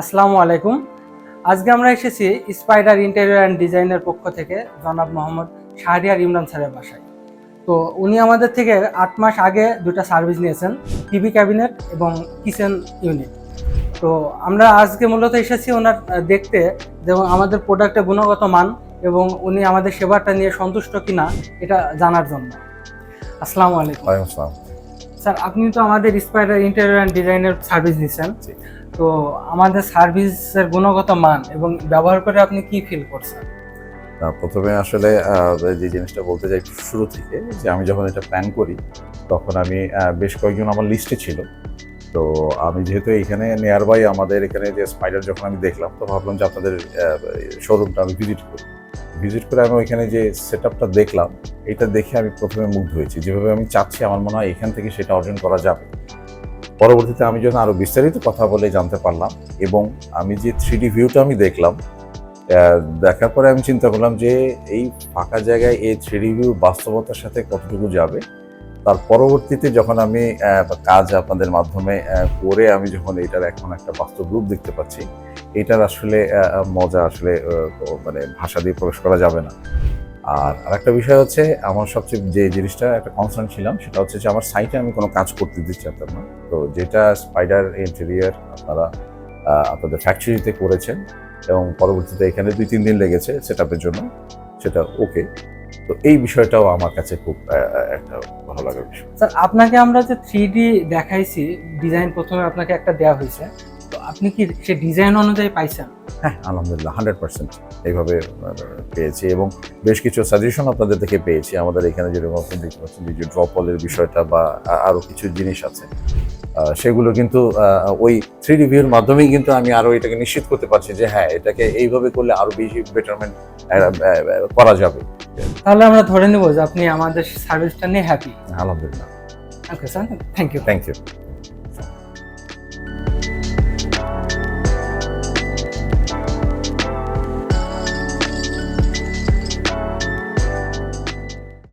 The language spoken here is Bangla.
আসসালামু আলাইকুম। আজকে আমরা এসেছি স্পাইডার ইন্টেরিয়র অ্যান্ড ডিজাইনের পক্ষ থেকে জনাব মোহাম্মদ শাহরিয়ার ইমরান স্যারের বাসায়। তো উনি আমাদের থেকে আট মাস আগে দুটা সার্ভিস নিয়েছেন টিভি ক্যাবিনেট এবং কিচেন ইউনিট তো আমরা আজকে মূলত এসেছি ওনার দেখতে যেমন আমাদের প্রোডাক্টের গুণগত মান এবং উনি আমাদের সেবাটা নিয়ে সন্তুষ্ট কিনা এটা জানার জন্য। আসসালামু আলাইকুম। স্যার আপনি তো আমাদের স্পাইডার ইন্টেরিয়র অ্যান্ড ডিজাইনের সার্ভিস নিচ্ছেন জি। তো আমাদের সার্ভিসের গুণগত মান এবং ব্যবহার করে আপনি কি ফিল করছেন? প্রথমে আসলে যে জিনিসটা বলতে চাই শুরু থেকে, যে আমি যখন এটা প্ল্যান করি, তখন আমি বেশ কয়েকজন আমার লিস্টে ছিল। তো আমি যেহেতু এখানে নিয়ার বাই আমাদের এখানে যে স্পাইডার যখন আমি দেখলাম, তো ভাবলাম যে আপনাদের শোরুমটা আমি ভিজিট করি। ভিজিট করে আমি ওইখানে যে সেট দেখলাম, এটা দেখে আমি প্রথমে মুগ্ধ হয়েছি। যেভাবে আমি চাচ্ছি, আমার মনে হয় এখান থেকে সেটা অর্জন করা যাবে। পরবর্তীতে আমি যখন আরও বিস্তারিত কথা বলে জানতে পারলাম এবং আমি যে থ্রি ভিউটা আমি দেখলাম দেখার পরে আমি চিন্তা করলাম যে এই ফাঁকা জায়গায় এই থ্রি ভিউ বাস্তবতার সাথে কতটুকু যাবে? তার পরবর্তীতে যখন আমি কাজ আপনাদের মাধ্যমে করে আমি যখন এটার এখন একটা বাস্তব রূপ দেখতে পাচ্ছি, এটার আসলে মজা আসলে মানে ভাষা দিয়ে প্রকাশ করা যাবে না। আর আরেকটা বিষয় হচ্ছে, আমার সবচেয়ে যে জিনিসটা একটা কনসার্ন ছিলাম, সেটা হচ্ছে যে আমার সাইটে আমি কোনো কাজ করতে দিচ্ছি আপনার না। তো যেটা স্পাইডার ইন্টেরিয়ার আপনারা আপনাদের ফ্যাক্টরিতে করেছেন এবং পরবর্তীতে এখানে দুই, তিন দিন লেগেছে সেট আপের জন্য, সেটা ওকে তো এই বিষয়টাও আমার কাছে খুব একটা ভালো লাগার বিষয়। স্যার আপনাকে আমরা যে থ্রি ডি দেখাইছি ডিজাইন প্রথমে আপনাকে একটা দেওয়া হয়েছে। আপনি কি সে ডিজাইন অনুযায়ী পাইছেন? হ্যাঁ আলহামদুলিল্লাহ হান্ড্রেড পার্সেন্ট এইভাবে পেয়েছি এবং বেশ কিছু সাজেশন আপনাদের থেকে পেয়েছি। আমাদের এখানে যেরকম দেখতে পাচ্ছেন যে ড্রপলের বিষয়টা বা আ- আরও কিছু জিনিস আছে সেগুলো কিন্তু ওই থ্রি রিভিউর মাধ্যমেই কিন্তু আমি আরও এটাকে নিশ্চিত করতে পারছি যে হ্যাঁ এটাকে এইভাবে করলে আরও বেশি বেটারমেন্ট করা যাবে। তাহলে আমরা ধরে নেব যে আপনি আমাদের সার্ভিসটা নিয়ে হ্যাপি আলহামদুলিল্লাহ। Okay sir thank you thank you